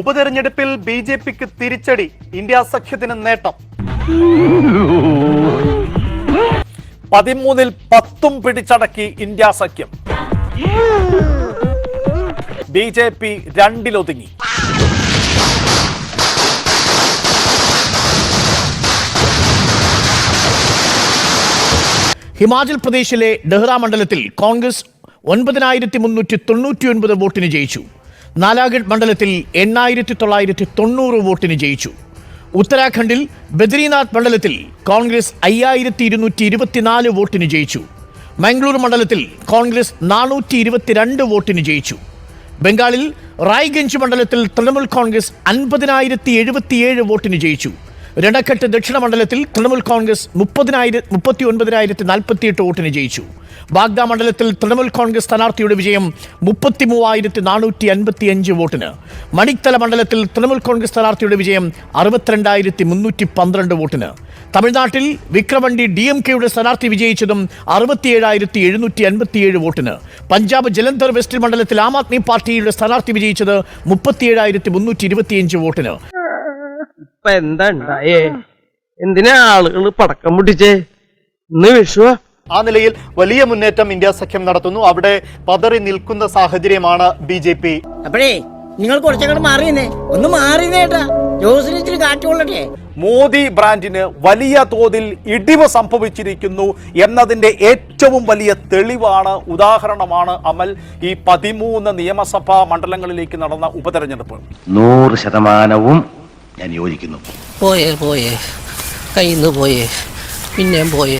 ഉപതെരഞ്ഞെടുപ്പിൽ B J പിക്ക് തിരിച്ചടി India സഖ്യത്തിന് നേട്ടം. പതിമൂന്നിൽ പത്തും പിടിച്ചടക്കി ഇന്ത്യ സഖ്യം. ബി ജെ പി രണ്ടിലൊതുങ്ങി. ഹിമാചൽ പ്രദേശിലെ ഡെഹ്റ മണ്ഡലത്തിൽ കോൺഗ്രസ് ഒൻപതിനായിരത്തി മുന്നൂറ്റി തൊണ്ണൂറ്റി ഒൻപത് വോട്ടിന് ജയിച്ചു. നാലാഗഡ് മണ്ഡലത്തിൽ എണ്ണായിരത്തി തൊള്ളായിരത്തി തൊണ്ണൂറ് വോട്ടിന് ജയിച്ചു. ഉത്തരാഖണ്ഡിൽ ബദ്രീനാഥ് മണ്ഡലത്തിൽ കോൺഗ്രസ് അയ്യായിരത്തി ഇരുന്നൂറ്റി ഇരുപത്തിനാല് വോട്ടിന് ജയിച്ചു. മംഗ്ലൂർ മണ്ഡലത്തിൽ കോൺഗ്രസ് നാനൂറ്റി ഇരുപത്തിരണ്ട് വോട്ടിന് ജയിച്ചു. ബംഗാളിൽ റായ്ഗഞ്ച് മണ്ഡലത്തിൽ തൃണമൂൽ കോൺഗ്രസ് അൻപതിനായിരത്തി എഴുപത്തിയേഴ് വോട്ടിന് ജയിച്ചു. രണഘട്ട് ദക്ഷിണ മണ്ഡലത്തിൽ തൃണമൂൽ കോൺഗ്രസ് മുപ്പതിനായിരം മുപ്പത്തി ഒൻപതിനായിരത്തി നാൽപ്പത്തിയെട്ട് വോട്ടിന് ജയിച്ചു. ബാഗ്ദ മണ്ഡലത്തിൽ തൃണമൂൽ കോൺഗ്രസ് സ്ഥാനാർത്ഥിയുടെ വിജയം മുപ്പത്തി മൂവായിരത്തി നാനൂറ്റി അൻപത്തി അഞ്ച് വോട്ടിന്. മണിക്തല മണ്ഡലത്തിൽ തൃണമൂൽ കോൺഗ്രസ് സ്ഥാനാർത്ഥിയുടെ വിജയം അറുപത്തിരണ്ടായിരത്തി മുന്നൂറ്റി പന്ത്രണ്ട് വോട്ടിന്. തമിഴ്നാട്ടിൽ വിക്രമണ്ടി ഡി എം കെയുടെ സ്ഥാനാർത്ഥി വിജയിച്ചതും അറുപത്തിയേഴായിരത്തി എഴുന്നൂറ്റി അൻപത്തിയേഴ് വോട്ടിന്. പഞ്ചാബ് ജലന്ധർ വെസ്റ്റ് മണ്ഡലത്തിൽ ആം ആദ്മി പാർട്ടിയുടെ സ്ഥാനാർത്ഥി വിജയിച്ചത് മുപ്പത്തിയേഴായിരത്തി മുന്നൂറ്റി ഇരുപത്തിയഞ്ച് വോട്ടിന്. ഇപ്പൊ എന്താ ഉണ്ടായേ? എന്തിനാ ആളുകൾ പടക്കം പൊട്ടിച്ചേ ഇന്ന് വിഷുവാ. ആ നിലയിൽ വലിയ മുന്നേറ്റം ഇന്ത്യ സഖ്യം നടത്തുന്നു. അവിടെ പതറി നിൽക്കുന്ന സാഹചര്യമാണ് ബി ജെ പി. അപ്പഴേ നിങ്ങൾ കുറച്ചങ്ങോട്ട് മാറിയെന്നേ. ഒന്ന് കാറ്റുകൊള്ളട്ടെ മോദി ബ്രാൻഡിന് വലിയ തോതിൽ ഇടിവ് സംഭവിച്ചിരിക്കുന്നു എന്നതിന്റെ ഏറ്റവും വലിയ തെളിവാണ് ഉദാഹരണമാണ് അമൽ ഈ പതിമൂന്ന് നിയമസഭാ മണ്ഡലങ്ങളിലേക്ക് നടന്ന ഉപതെരഞ്ഞെടുപ്പ്. നൂറ് ശതമാനവും ഞാൻ യോജിക്കുന്നു. പോയേ പോയേ. കയ്യിൽ നിന്ന് പോയേ. പിന്നെയും പോയേ.